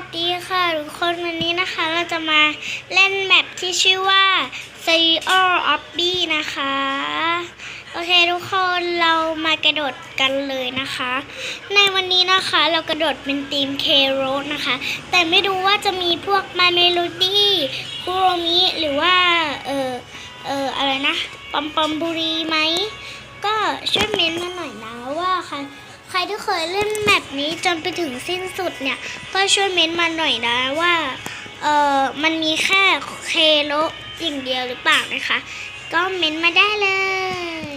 วัสดีค่ะทุกคนวันนี้นะคะเราจะมาเล่นแมปที่ชื่อว่า s e r o of b นะคะ โอเคทุกคนเรามากระโดดกันเลยนะคะ ในวันนี้นะคะเรากระโดดเป็นทีม K r o นะคะ แต่ไม่รู้ว่าจะมีพวก My Melody คุโรมิหรือว่า เออเอออะไรนะ ปอมปอมบุรีไหม ก็ช่วยเม้นต์มาหน่อยนะว่าใคร ใครที่เคยเล่นแมปนี้จนไปถึงสิ้นสุดเนี่ย ก็ช่วยเม้นต์มาหน่อยนะว่า เออมันมีแค่เคโลอย่างเดียวหรือเปล่านะคะ ก็เม้นต์มาได้เลย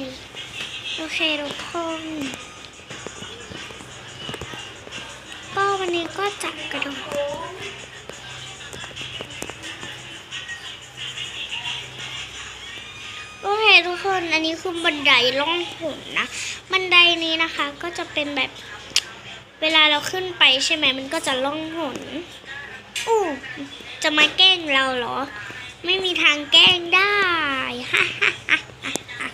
โอเคทุกคนก็วันนี้ก็จับกระดดโอเคทุกคน อันนี้คือบันไดล่องหนนะ นไดนี้นะคะก็จะเป็นแบบเวลาเราขึ้นไปใช่ไหมมันก็จะล่องหนอู้จะมาแกล้งเราเหรอ ไม่มีทางแกล้งได้ฮ่าฮ่าฮ่าฮ่า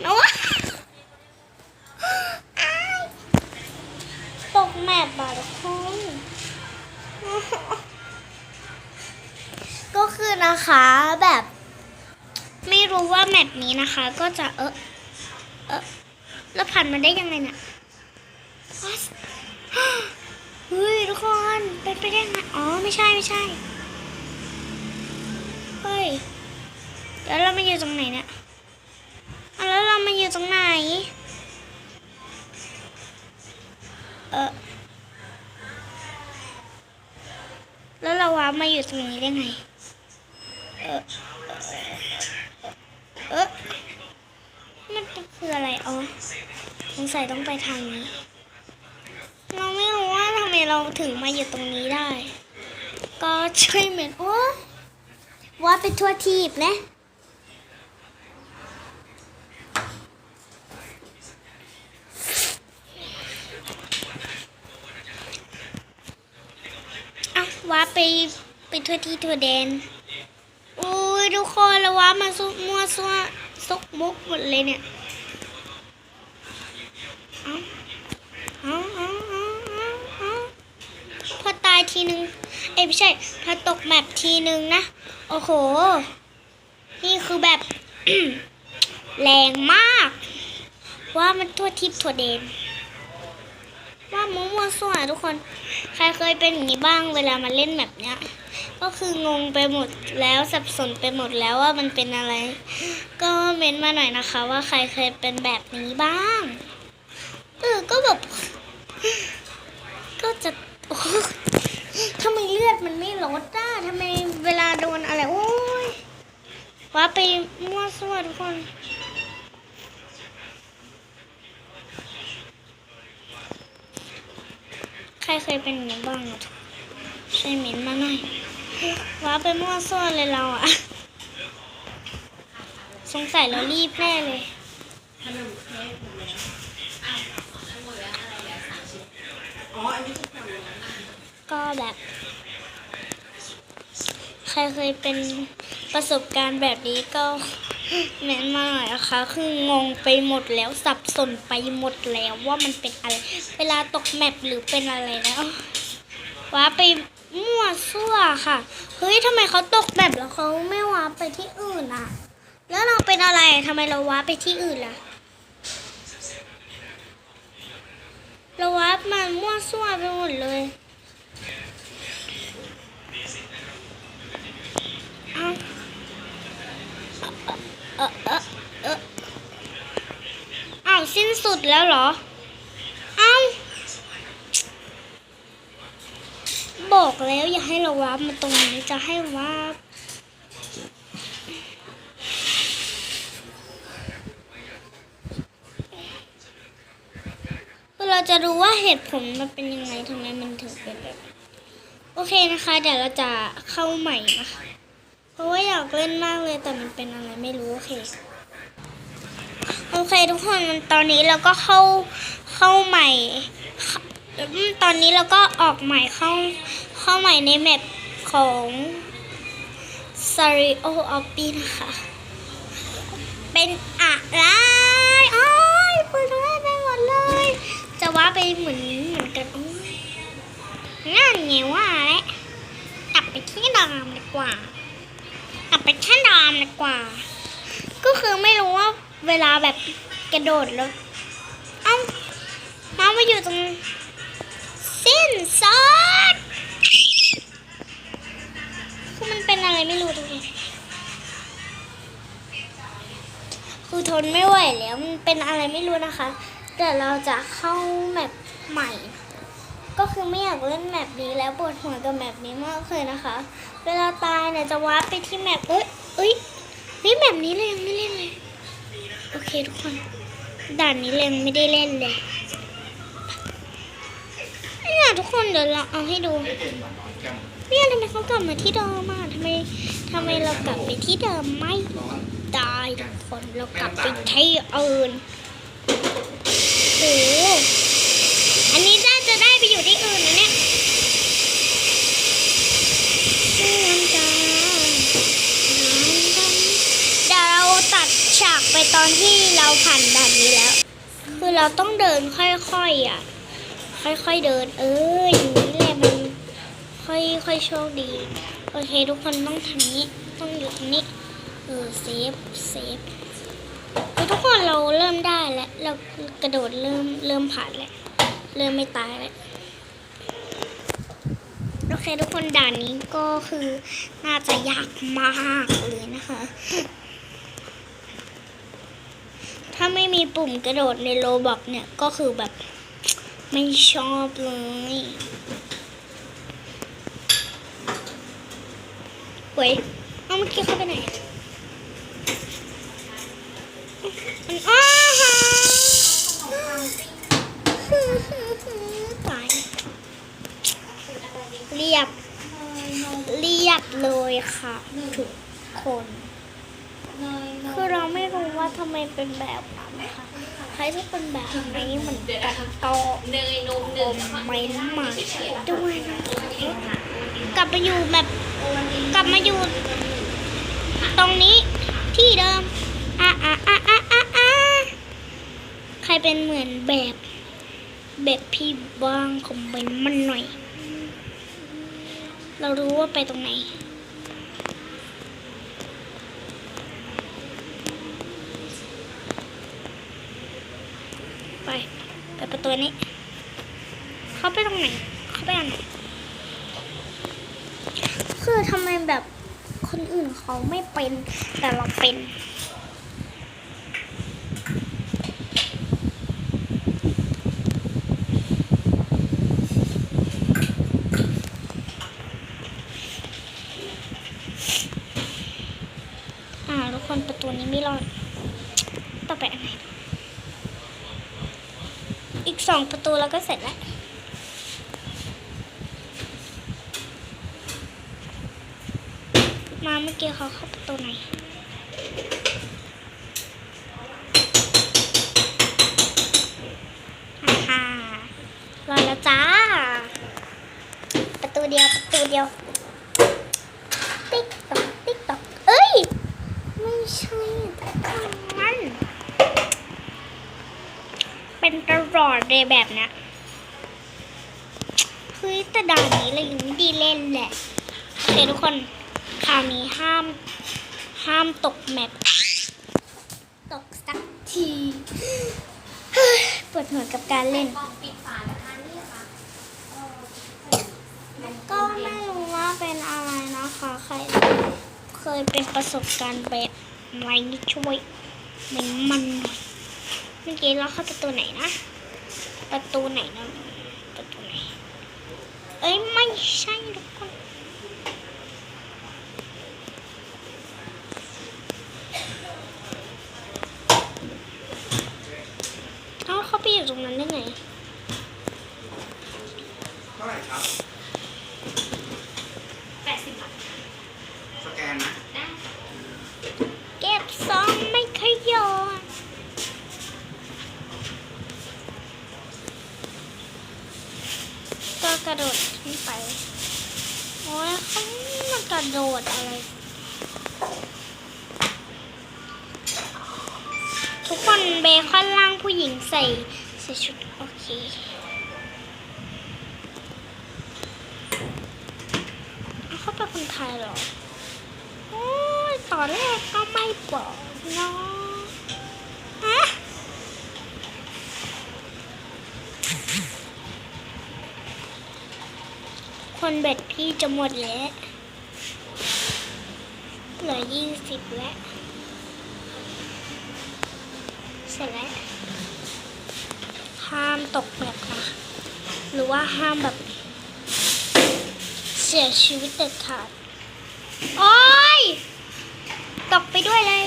โน้ตกแมปบ่ะทุกคนก็คือนะคะแบบ ไม่รู้ว่าแมปนี้นะคะ ก็จะเออเออ แล้วผ่านมาได้ยังไงเนี่ยเฮ้ยทุกคนเป็นไปได้ไงอ๋อไม่ใช่ไม่ใช่เฮ้ยเดี๋ยวเรามาอยู่ตรงไหนเนี่ยอะแล้วเรามาอยู่ตรงไหน เออแล้วเราว่ามาอยู่ตรงนี้ได้ไง เออเออมันคืออะไรอ๋อ งสัยต้องไปทางนี้ เราไม่รู้ว่าทำไมเราถึงมาอยู่ตรงนี้ได้ ก็ช่วยเหมือนโอ้ว่าไปทั่วทีบนะอะว่าไปไปทั่วที่ทั่วแดนอุ้ยทุกคนแล้วว่ามาซุกมั่วซัวซกมุกหมดเลยเนี่ย เอาเอาเอาเอาเอาเอาพอตายทีนึง เอ้ยไม่ใช่พอตกแมปทีนึงนะ โอ้โห นี่คือแบบ แรงมาก ว่ามันทั่วทิพย์ทั่วเดน ว่ามั่วส่วนทุกคน ใครเคยเป็นอย่างนี้บ้างเวลามาเล่นแบบเนี้ย ก็คืองงไปหมดแล้วสับสนไปหมดแล้วว่ามันเป็นอะไร ก็เม้นมาหน่อยนะคะ ว่าใครเคยเป็นแบบนี้บ้าง เออ ก็แบบ ก็จะโอ้ อดมันไม่ลดอะทำไมเวลาโดนอะไร โอ้ยว่าไปมั่วซั่วทุกคน ใครเคยเป็นอย่างนี้บ้างอะช่วยเม้นมาหน่อยว้าไปมั่วซั่วเลยเราอะสงสัยเรารีบแน่เลยก็แบบ ใครเคยเป็นประสบการณ์แบบนี้ก็เม้นมาหน่อยนะคะคืองงไปหมดแล้วสับสนไปหมดแล้วว่ามันเป็นอะไร เวลาตกแมปหรือเป็นอะไรแล้วว้าไปมั่วซั่วค่ะ เฮ้ยทำไมเขาตกแบบแล้วเขาไม่ว้าไปที่อื่นอะ แล้วเราเป็นอะไรทำไมเราว้าไปที่อื่นล่ะเราว้ามันมั่วซั่วไปหมดเลย เอาเออเออเอออ้าวสิ้นสุดแล้วเหรอ เอ้า บอกแล้วอย่าให้เราวาร์ปมาตรงนี้จะให้วาร์ปเพื่อเราจะรู้ว่าเหตุผลมันเป็นยังไงทำไมมันถึงเป็นแบบ โอเคนะคะ เดี๋ยวเราจะเข้าใหม่นะคะ ราะว่าอยากเล่นมากเลยแต่มันเป็นอะไรไม่รู้โอเคโอเคทุกคนตอนนี้เราก็เข้าเข้าใหม่ ตอนนี้เราก็ออกใหม่เข้าเข้าใหม่ในแมปของ s a r i o o p p y นะคะ เป็นอะไรโอ้ยเปิดได้ไปหมดเลย จะว่าไปเหมือนเหมือนกันโอ้ยนั่นไงว่าแหล้วกลับไปที่เดิมดีกว่า กลับไปที่เดิมดีกว่า ก็คือไม่รู้ว่าเวลาแบบกระโดดแล้ว เอ้าน้องมาอยู่ตรงสิ้นซอดคือมันเป็นอะไรไม่รู้ทุกคนคือทนไม่ไหวแล้วมันเป็นอะไรไม่รู้นะคะ แต่เราจะเข้าแมปใหม่ ก็คือไม่อยากเล่นแมปนี้แล้วปวดหัวกับแมปนี้มากเลยนะคะ เวลาตายเนี่ยจะวาร์ปไปที่แมปเอ้ยเอ้ยนี่แมปนี้เลยยังไม่เล่นเลย โอเคทุกคน ด่านนี้เลยไม่ได้เล่นเลยเนี่ยทุกคนเดี๋ยวเราเอาให้ดูเนี่ยทำไมเขากลับมาที่เดิมอะทำไมทำไมเรากลับไปที่เดิมไม่ได้ทุกคนเรากลับไปที่อื่นโอ้อันนี้น่าจะได้ไปอยู่ที่อื่นำตาน้ำดำเดี๋ยวเราตัดฉากไปต อนที่เราผ่านด่านนี้แล้ว คือเราต้องเดินค่อยๆอะ ค่อยๆเดิน เอออย่างนี้แหละมันค่อยๆโชคดี โอเค ทุกคนต้องทำนี้ต้องอยู่ตรงนี้เออเซฟเซฟเฮ้ยทุกคนเราเริ่มได้แล้วเรากระโดดเริ่มเริ่มผ่านแล้วเริ่มไม่ตายแล้วโอเคทุกคนด่านนี้ก็คือน่าจะยากมากเลยนะคะ ถ้าไม่มีปุ่มกระโดดในโลบอกเนี่ยก็คือแบบไม่ชอบเลยเว้ยเอาเมื่อกี้เขาไปไหนมันอ้าฮะตายเรียบ เรียบเลยค่ะ ทุกคน คือเราไม่รู้ว่าทำไมเป็นแบบนั้นนะคะใครที่เป็นแบบนี้เหมือนกันก็เนยนมหนึ่งมเมนต์มาด้วยนะกลับไปอยู่แบบกลับมาอยู่ ตรงนี้ที่เดิมอะอะอะอะอะอะใครเป็นเหมือนแบบ แบบพี่บ้างคอมเมนต์มันหน่อย เรารู้ว่าไปตรงไหน ไป ไปประตูนี้ เข้าไปตรงไหน เข้าไปอันไหน คือทำไมแบบคนอื่นเขาไม่เป็น แต่เราเป็นอ่าทุกคนประตูนี้ไม่รอดต่อไปอันไหนอีก สองประตูแล้วก็เสร็จแล้วมาเมื่อกี้เขาเข้าประตูไหน อ่าฮ่ารอแล้วจ้า ประตูเดียว ประตูเดียว ติ๊กตอกติ๊กตอกเอ้ย ไม่ใช่มัน เป็นตลอดเลยแบบเนี้ย เฮ้ยแต่ด่านนี้เรายังไม่ไดีเล่นแหละโอเคทุกคนคราวนี้ห้าม ห้ามตกแมปตกสักทีเฮ้ยปวดหัวกับการเล่นกองปิดฝานะคะนี่ค่ะก็ไม่รู้ว่าเป็นอะไรนะคะ ใครเคยเป็นประสบการณ์แบบไหนช่วยมันมันหน่อยเมื่อกี้เราเข้าประตูไหนนะ ประตูไหนนะประตูไหน เอ้ยไม่ใช่ทุกคนเอ้าเขาไปอยู่ตรงนั้นได้ไง เท่าไหร่ครับ แปดสิบบาท สแกนนะ ได้ เก็บซองไม่ขยอนก็กระโดดขึ้นไป โอ้ยเขามากระโดดอะไร ทุกคนเบคอนล่างผู้หญิงใส่ใส่ชุดโอเค เขาเป็นคนไทยเหรอโอ้ยตอนแรกก็ไม่บอกเนาะฮะ คนเบ็ดพี่จะหมดแล้วเหลือยี่สิบแล้วเสร็จแล้ว ห้ามตกแบบนะ หรือว่าห้ามแบบ เสียชีวิตเด็ดขาด โอ้ย ตกไปด้วยเลย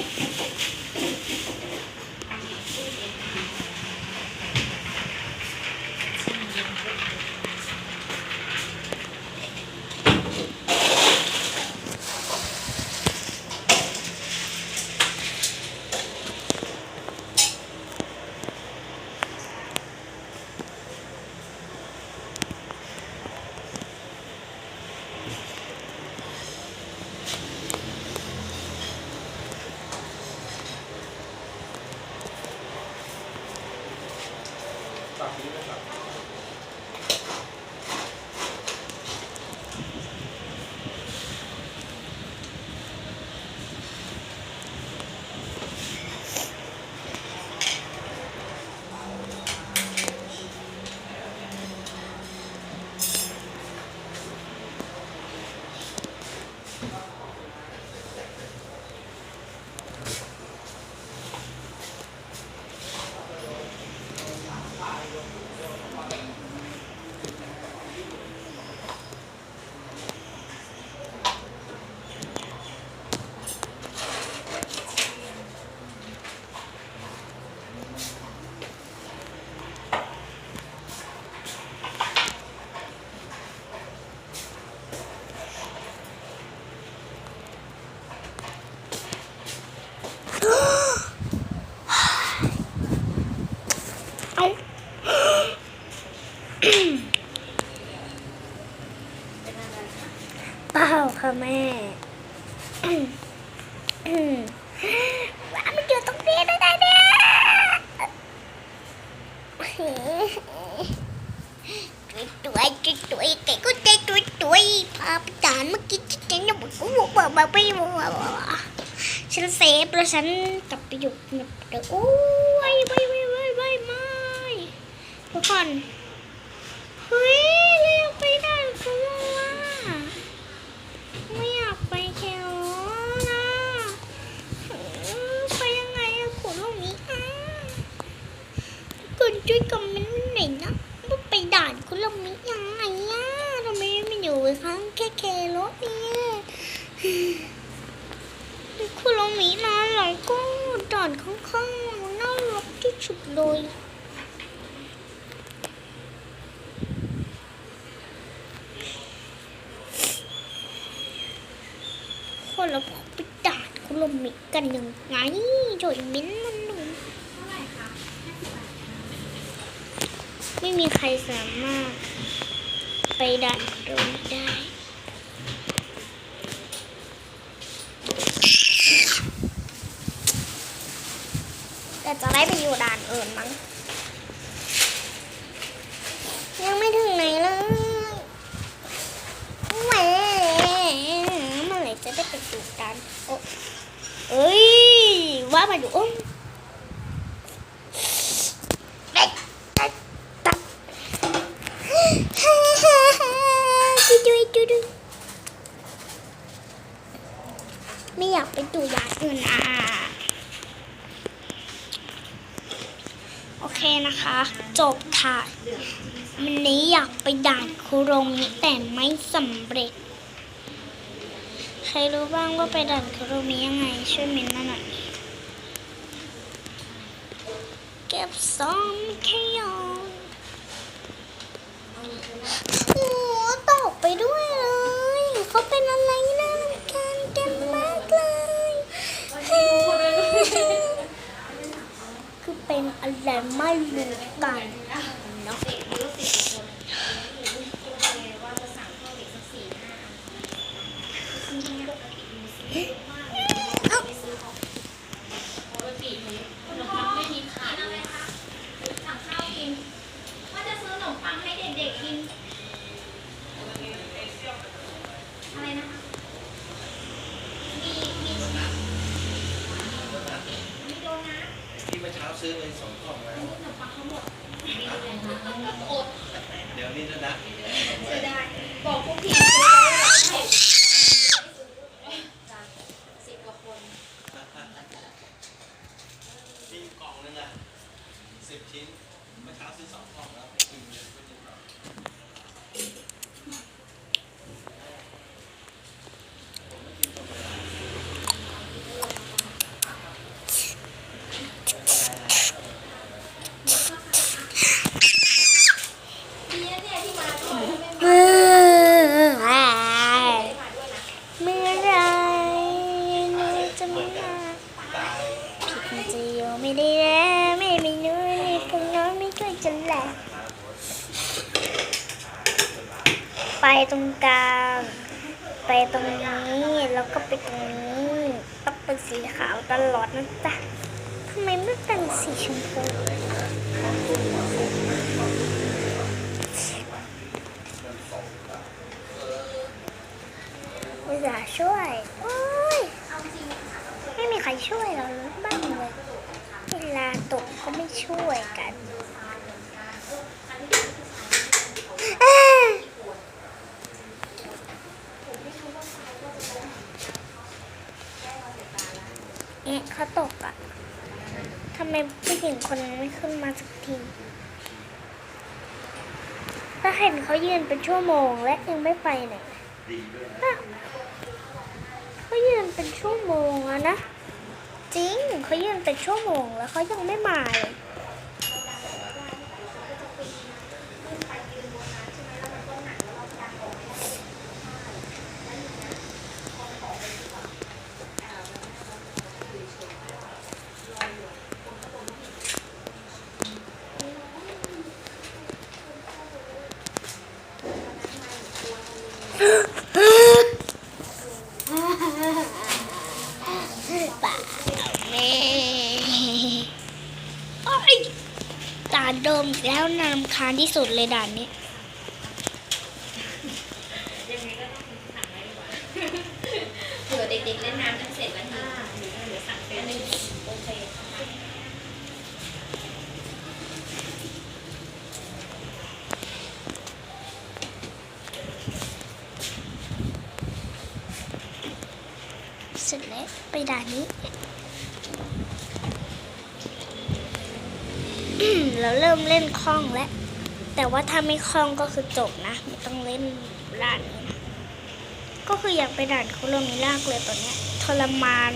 ฉันกลับไปอยู่แบบเดิมโอ้ยไม่ไม่ไม่ไม่ไม่ทุกคน เฮ้ยเราอยากไปด่านเขาว่าไม่อยากไปแค่ล้อนะเออไปยังไงอะขุนลูกนี้อะคุณช่วยคอมเมนต์มาหน่อยนะว่าไปด่านคุณลูกนี้ยังไงอะทำไมไม่อยู่ข้างแค่แครถเนี่ยคุณลูกนี้นะหลังก็ ด่านข้างๆน่ารักที่สุดเลยคนเราพอไปด่านคุณลมิกันยังไงโจยมิ้นมันหนุ่มไม่มีใครสามารถไปด่านโดนได้ แต่จะได้ไปอยู่ด่านอื่นมั้ง ยังไม่ถึงไหนเลยแหมเมื่อไหร่จะได้ไปอยู่ด่านโอ้เอ้ยว่ามาอยู่โอ้ยเด็กตัดตัดฮ่าฮ่าฮ่าจุดุยจุดุยไม่อยากไปดูด่านอื่นอะ โอเคนะคะ จบค่ะวันนี้อยากไปด่านคุโรงมิแต่ไม่สำเร็จ ใครรู้บ้างว่าไปด่านคุโรงมิยังไง ช่วยเมนมาหน่อย เก็บซ้อมแค่ยอนโอ้ตกไปด้วยเลย เขาเป็นอะไรน่ารำคาญกันมากเลย คือเป็นอะไรไม่รู้กันเนาะ เด็กอายุสิบคนว่าจะสั่งข้าวเด็กสักสี่ห้าอันซึ่งปกติมีสิบห้าไปซื้อของปกติหนูมันไม่มีขายเลยสั่งข้าวกิน ซื้อไปสองกล่องแล้ว ขนมปังเขาหมดอด เดี๋ยวนี้นะนะ เสียดายบอกพวกพี่ซื้อไว้ให้จ้ะสิบกว่าคน มีกล่องนึงอะสิบชิ้นเมื่อเช้าซื้อสองกล่องแล้วไปกินเยอะไปกินหน่อยผมไม่กินธรรมดา ดีนะเนี่ยที่มาด้วยถ้าไม่มา เมื่อไหร ไม่มาด้วยนะ เมื่อไหรหนูจะมา ตาย พี่จะอยู่ไม่ได้แล้วไม่มีหนูพวกน้องไม่เคยจะแหละไปต รงกลาง ไปตรงนี้แล้วก็ไปตรงนี้ต้องเป็นสีขาวตลอดนะจ๊ะทำไมไม่เป็นสีชมพูอุตส่าห์ช่วยโอ้ยไม่มีใครช่วยเราเลยบ้างเลยเวลาตกก็ไม่ช่วยกัน เขาตกอะทำไมผู้หญิงคนนั้นไม่ขึ้นมาสักทีถ้าเห็นเขายืนเป็นชั่วโมงและยังไม่ไปไหนดีด้วยนะอะเขายืนเป็นชั่วโมงแล้วนะ จริงเขายืนเป็นชั่วโมงแล้วเขายังไม่มาเลย ป่าแม่โอ้ยด่านเดิมอีกแล้วนารำคาญ ที่สุดเลยด่านนี้เผื่อเด็กๆเล่นน้ำกันเสร็จแล้วนี่หรือสั่งเป็นหนึ่งโอเคเสร็จแล้วไปด่านนี้อืมเราเริ่มเล่นคล่องแล้ว แต่ว่าถ้าไม่คล่องก็คือจบนะ ไม่ต้องเล่นด่านนี้นะก็คืออยากไปด่านโคโลมิลากเลยตอนเนี้ยทรมาน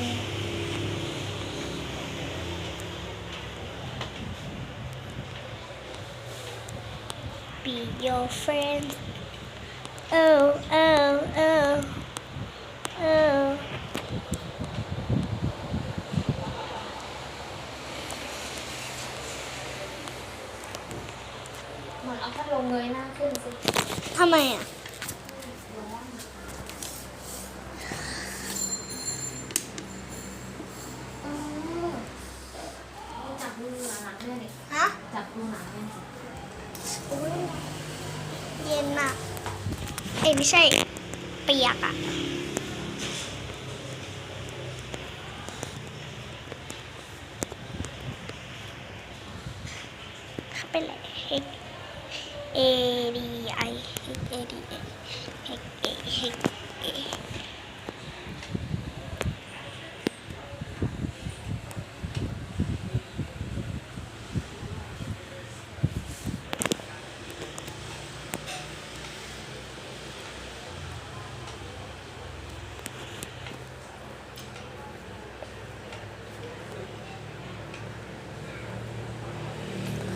be your friend oh oh oh oh หมอนเอาพัดลมเงยหน้าขึ้นสิ ทำไมอะ เออจับมือหลังด้วยนี่ ฮะ จับมือหลังด้วยสิ อุ๊ยเย็นอะ เอ้ยไม่ใช่ เปียกอะ เข้าไปเลย H A D I H A D A H A H A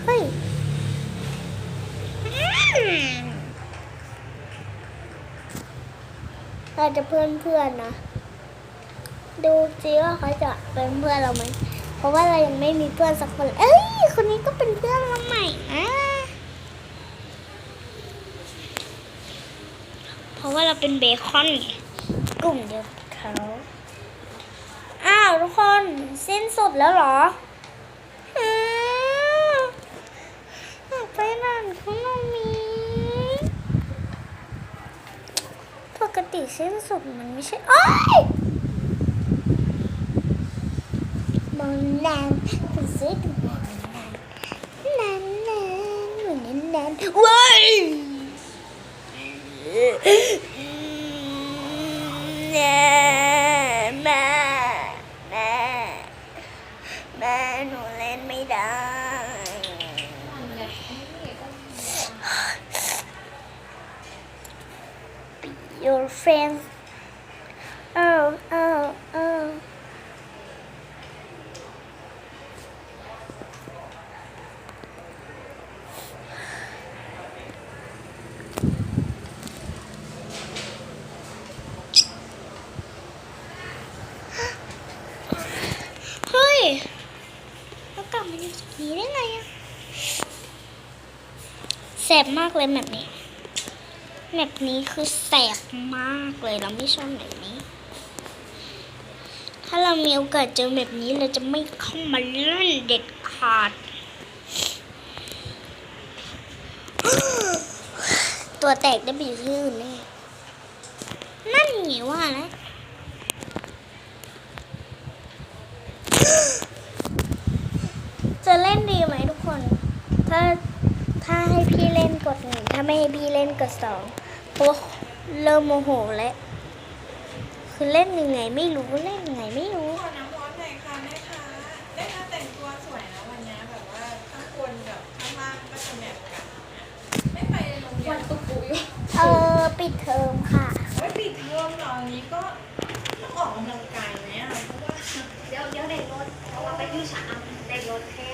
เฮ้ยอืมเรา จะเพื่อนเพื่อนๆนะ ดูซิว่าเขาจะเป็นเพื่อนเราไหม เพราะว่าเรายังไม่มีเพื่อนสักคน เอ้ย คนนี้ก็เป็นเพื่อนเราใหม่นะเพราะว่าเราเป็นเบคอนไงกลุ่มเดียวกับเขา อ้าวทุกคนสิ้นสุดแล้วเหรออืมอยากไปด่านคุณโนมีปก ติส้นสุดมันไม่ใช่โอ้ยมองนานคุณซื้อกับมองนานนานนานเหมือนนานเว้ยแม่แม่แม่หนูเล่นไม่ได้ your friend oh oh oh เฮ้ยแล้วกลับมาอยู่จุดนี้ได้ไงอะแสบมากเลยแบบนี้แบบนี้คือแส บมากเลยเราไม่ชอบแบบนี้ ถ้าเรามีโอกาสเจอแบบนี้เราจะไม่เข้ามาเล่นเด็ดขาด ตัวแตกได้ไปอยู่ที่อื่นแน่นั่นไงว่านะจะเล่นดีไหมทุกคน ถ้าถ้าให้พี่เล่นกดหนึ่งถ้าไม่ให้พี่เล่นกดสองเพราะ เริ่มโมโหแล้วคือเล่นยังไงไม่รู้เล่นยังไงไม่รู้ขอน้ำร้อนหน่อยค่ะแม่ค้าแม่ค้าแต่งตัวสวยนะวันนี้แบบว่าข้างบนกับข้างล่างก็จะแมทกันไม่ไปโรงเรียวันนตุปูอยู่เออปิดเทอมค่ะไว้ปิดเทอมเหรออันนี้ก็ต้องออกกำลังกายไหมอะเพราะว่า เดี๋ยวเดี๋ยวเด็กรถเพราะว่าไปที่ชะอำเด็กรถแค่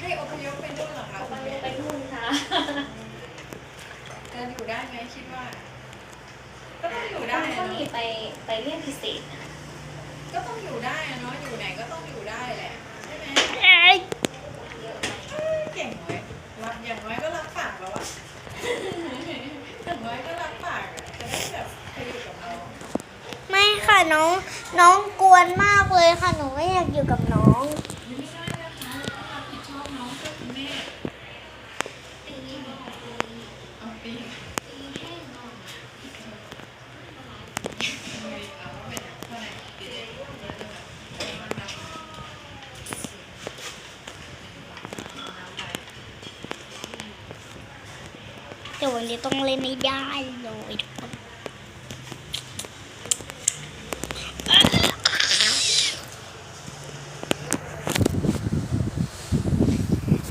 ให้อพยพไปด้วยเหรอคะ ไป คุณแม่ ไปนู่นค่ะ จะอยู่ได้ไหมคิดว่า ก็ต้องอยู่ได้ ก็ อะ มี เนาะ ไปไปเรียนพิเศษนะ ก็ต้องอยู่ได้อะเนาะอยู่ไหนก็ต้องอยู่ได้แหละใช่ไหม เอ้ย เยอะ เก่งไว้ยรักอย่างน้อยก็รักปากแล้วอะ อย่างน้อยก็รักปากอะจะได้แบบไปอยู่กับน้อง ไม่ค่ะน้องน้องกวนมากเลยค่ะ หนูไม่อยากอยู่กับน้อง ไม่ได้นะคะต้องรับผิดชอบน้องเพื่อคุณแม่ ตีตี เอาปี ตีแห้งนอน เอาว่าเป็นเท่าไหร่ปีเดียวมันนับ เดี๋ยววันนี้ต้องเล่นให้ได้เลยทุกคน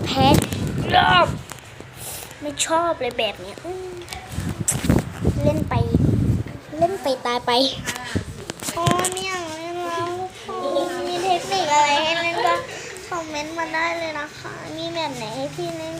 แพ้รอบไม่ชอบเลยแบบเนี้ยเล่นไป เล่นไปตายไปโอ้ไม่อยากเล่นแล้วมีเทคนิคอะไรให้เล่นบ้างคอมเมนต์มาได้เลยนะคะ มีแบบไหนให้พี่เล่น